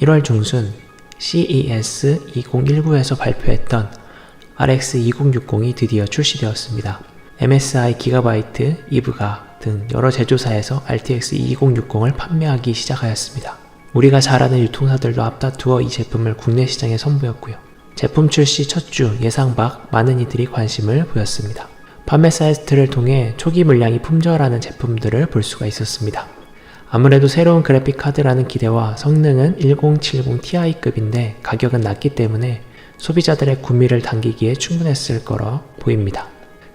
1월 중순 CES 2019에서 발표했던 RX 2060이 드디어 출시되었습니다. MSI 기가바이트, 이브가 등 여러 제조사에서 RTX 2060을 판매하기 시작하였습니다. 우리가 잘 아는 유통사들도 앞다투어 이 제품을 국내 시장에 선보였고요. 제품 출시 첫 주 예상 밖 많은 이들이 관심을 보였습니다. 판매 사이트를 통해 초기 물량이 품절하는 제품들을 볼 수가 있었습니다. 아무래도 새로운 그래픽 카드라는 기대와 성능은 1070 Ti급인데 가격은 낮기 때문에 소비자들의 구미를 당기기에 충분했을 거라 보입니다.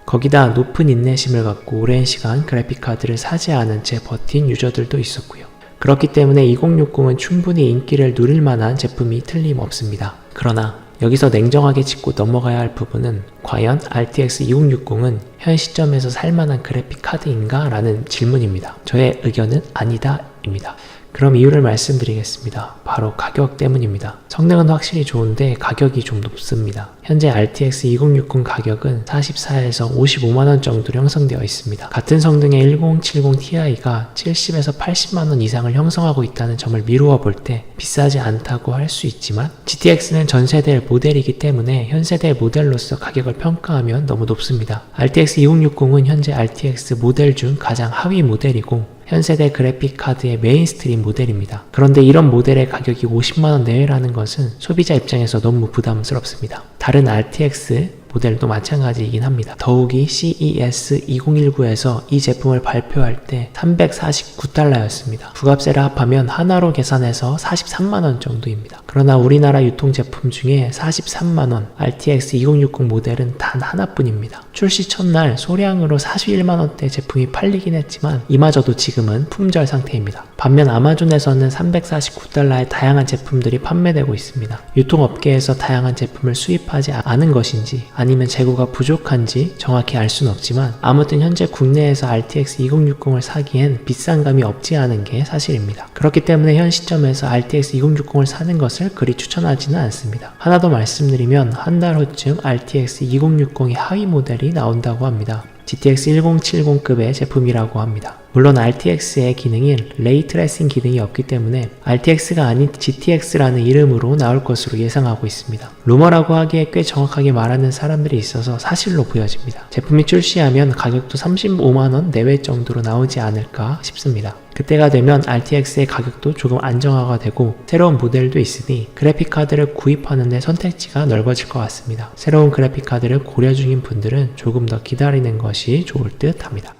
거기다 높은 인내심을 갖고 오랜 시간 그래픽 카드를 사지 않은 채 버틴 유저들도 있었고요. 그렇기 때문에 2060은 충분히 인기를 누릴 만한 제품이 틀림없습니다. 그러나 여기서 냉정하게 짚고 넘어가야 할 부분은 과연 RTX 2060은 현 시점에서 살만한 그래픽 카드인가? 라는 질문입니다. 저의 의견은 아니다 입니다. 그럼 이유를 말씀드리겠습니다. 바로 가격 때문입니다. 성능은 확실히 좋은데 가격이 좀 높습니다. 현재 RTX 2060 가격은 44에서 55만원 정도로 형성되어 있습니다. 같은 성능의 1070 Ti가 70에서 80만원 이상을 형성하고 있다는 점을 미루어 볼 때 비싸지 않다고 할 수 있지만 GTX는 전 세대 모델이기 때문에 현 세대 모델로서 가격을 평가하면 너무 높습니다. RTX 2060은 현재 RTX 모델 중 가장 하위 모델이고 현 세대 그래픽 카드의 메인스트림 모델입니다. 그런데 이런 모델의 가격이 50만원 내외라는 것은 소비자 입장에서 너무 부담스럽습니다. 다른 RTX 모델도 마찬가지이긴 합니다. 더욱이 CES 2019에서 이 제품을 발표할 때 349달러였습니다. 부가세를 합하면 하나로 계산해서 43만원 정도입니다. 그러나 우리나라 유통 제품 중에 43만원 RTX 2060 모델은 단 하나뿐입니다. 출시 첫날 소량으로 41만원대 제품이 팔리긴 했지만 이마저도 지금은 품절 상태입니다. 반면 아마존에서는 349달러의 다양한 제품들이 판매되고 있습니다. 유통업계에서 다양한 제품을 수입하지 않은 것인지 아니면 재고가 부족한지 정확히 알 수는 없지만 아무튼 현재 국내에서 RTX 2060을 사기엔 비싼 감이 없지 않은 게 사실입니다. 그렇기 때문에 현 시점에서 RTX 2060을 사는 것을 그리 추천하지는 않습니다. 하나 더 말씀드리면 한 달 후쯤 RTX 2060의 하위 모델이 나온다고 합니다. GTX 1070급의 제품이라고 합니다. 물론 RTX의 기능인 레이 트레이싱 기능이 없기 때문에 RTX가 아닌 GTX라는 이름으로 나올 것으로 예상하고 있습니다. 루머라고 하기에 꽤 정확하게 말하는 사람들이 있어서 사실로 보여집니다. 제품이 출시하면 가격도 35만원 내외 정도로 나오지 않을까 싶습니다. 그때가 되면 RTX의 가격도 조금 안정화가 되고 새로운 모델도 있으니 그래픽 카드를 구입하는데 선택지가 넓어질 것 같습니다. 새로운 그래픽 카드를 고려 중인 분들은 조금 더 기다리는 것이 좋을 듯 합니다.